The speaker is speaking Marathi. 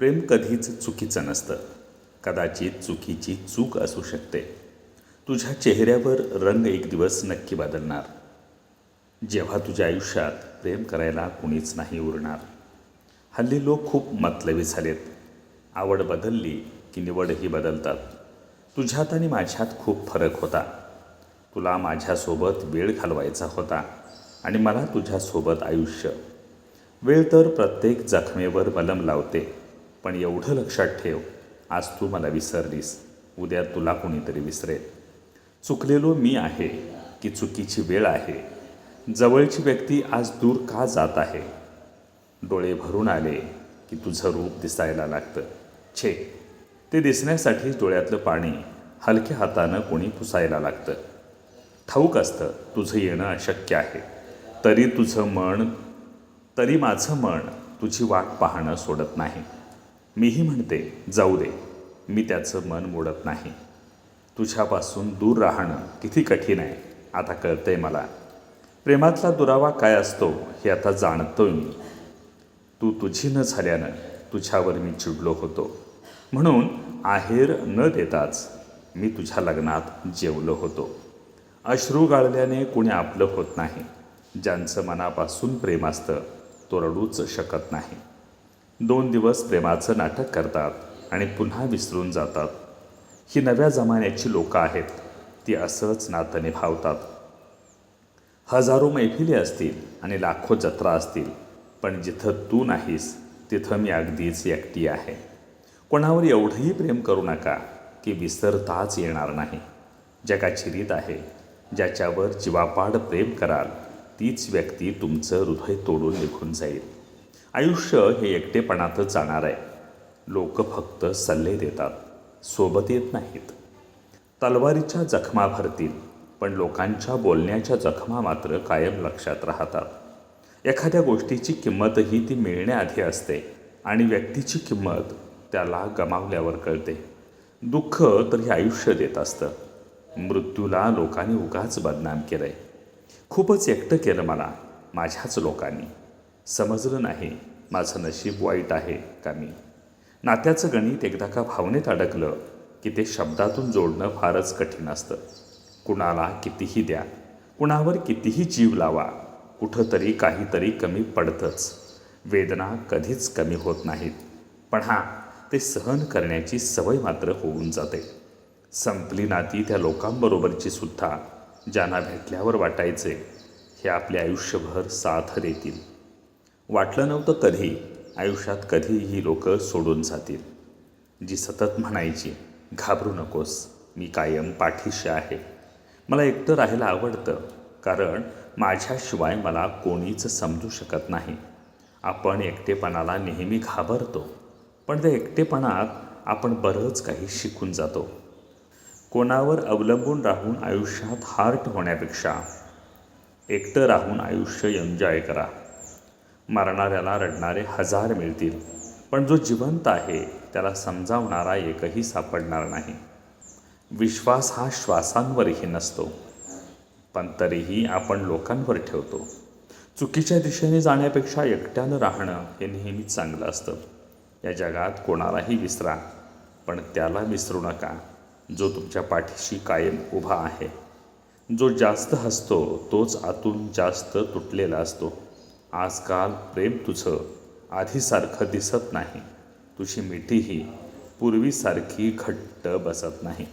प्रेम कधीच चुकीचं नसतं. कदाचित चुकीची चूक असू शकते. तुझ्या चेहऱ्यावर रंग एक दिवस नक्की बदलणार. जेव्हा तुझ्या आयुष्यात प्रेम करायला कुणीच नाही उरणार. हल्ली लोक खूप मतलबी झालेत. आवड बदलली की निवडही बदलतात. तुझ्यात आणि माझ्यात खूप फरक होता. तुला माझ्यासोबत वेळ घालवायचा होता आणि मला तुझ्यासोबत आयुष्य. वेळ तर प्रत्येक जखमेवर मलम लावते. पण एवढं लक्षात ठेव आज तू मला विसरलीस. उद्या तुला कुणीतरी विसरेल. चुकलेलो मी आहे की चुकीची वेळ आहे. जवळची व्यक्ती आज दूर का जात आहे? डोळे भरून आले की तुझं रूप दिसायला लागतं. छे ते दिसण्यासाठी डोळ्यातलं पाणी हलक्या हातानं कोणी पुसायला लागतं. ठाऊक असतं तुझं येणं अशक्य आहे. तरी तुझं मन तरी माझं मन तुझी वाट पाहणं सोडत नाही. मीही म्हणते जाऊ दे. मी त्याचं मन मोडत नाही. तुझ्यापासून दूर राहणं किती कठीण आहे आता कळतंय मला. प्रेमातला दुरावा काय असतो हे आता जाणतोय मी. तू तुझी न झाल्यानं तुझ्यावर मी चिडलो होतो. म्हणून आहेर न देताच मी तुझ्या लग्नात जेवलो होतो. अश्रू गाळल्याने कुणी आपलं होत नाही. ज्यांचं मनापासून प्रेम असतं तो रडूच शकत नाही. दोन दिवस प्रेमाचं नाटक करतात आणि पुन्हा विसरून जातात. ही नव्या जमान्याची लोकं आहेत ती असंच नातं निभावतात. हजारो मैफिली असतील आणि लाखो जत्रा असतील पण जिथं तू नाहीस तिथं मी अगदीच एकटी आहे. कोणावर एवढंही प्रेम करू नका की विसरताच येणार नाही. जगाची रीत आहे ज्याच्यावर जीवापाड प्रेम कराल तीच व्यक्ती तुमचं हृदय तोडून निघून जाईल. आयुष्य हे एकटेपणातच जाणार आहे. लोक फक्त सल्ले देतात. सोबत येत नाहीत. तलवारीच्या जखमा भरतील पण लोकांच्या बोलण्याच्या जखमा मात्र कायम लक्षात राहतात. एखाद्या गोष्टीची किंमतही ती मिळण्याआधी असते आणि व्यक्तीची किंमत त्याला गमावल्यावर कळते. दुःख तर हे आयुष्य देत असतं. मृत्यूला लोकांनी उगाच बदनाम केलं आहे खूपच एकटं केलं मला माझ्याच लोकांनी. समजलं नाही. माझं नशीब वाईट आहे का मी? नात्याचं गणित एकदा का भावनेत अडकलं की ते शब्दातून जोडणं फारच कठीण असतं. कुणाला कितीही द्या कुणावर कितीही जीव लावा कुठंतरी काहीतरी कमी पडतंच. वेदना कधीच कमी होत नाहीत. पण हां ते सहन करण्याची सवय मात्र होऊन जाते. संपली नाती त्या लोकांबरोबरची सुद्धा ज्यांना भेटल्यावर वाटायचे हे आपले आयुष्यभर साथ देतील. वाटलं नव्हतं कधी आयुष्यात कधी ही लोक सोडून जातील. जी सतत म्हणायची घाबरू नकोस मी कायम पाठीशी आहे. मला एकटं राहायला आवडतं कारण माझ्याशिवाय मला कोणीच समजू शकत नाही. आपण एकटेपणाला नेहमी घाबरतो पण त्या एकटेपणात आपण बरंच काही शिकून जातो. कोणावर अवलंबून राहून आयुष्यात हार्ट होण्यापेक्षा एकटं राहून आयुष्य एन्जॉय करा. मरणाऱ्याला रडणारे हजार मिळतील. पण जो जिवंत आहे त्याला समजावणारा एकही सापडणार नाही. विश्वास हा श्वासांवरही नसतो. पण तरीही आपण लोकांवर ठेवतो. चुकीच्या दिशेने जाण्यापेक्षा एकट्यानं राहणं हे नेहमीच चांगलं असतं. या जगात कोणालाही विसरा पण त्याला विसरू नका. जो तुमच्या पाठीशी कायम उभा आहे. जो जास्त हसतो तोच आतून जास्त तुटलेला असतो. आजकाल प्रेम तुझं आधीसारखं दिसत नाही. तुझी मिठीही पूर्वीसारखी घट्ट बसत नाही.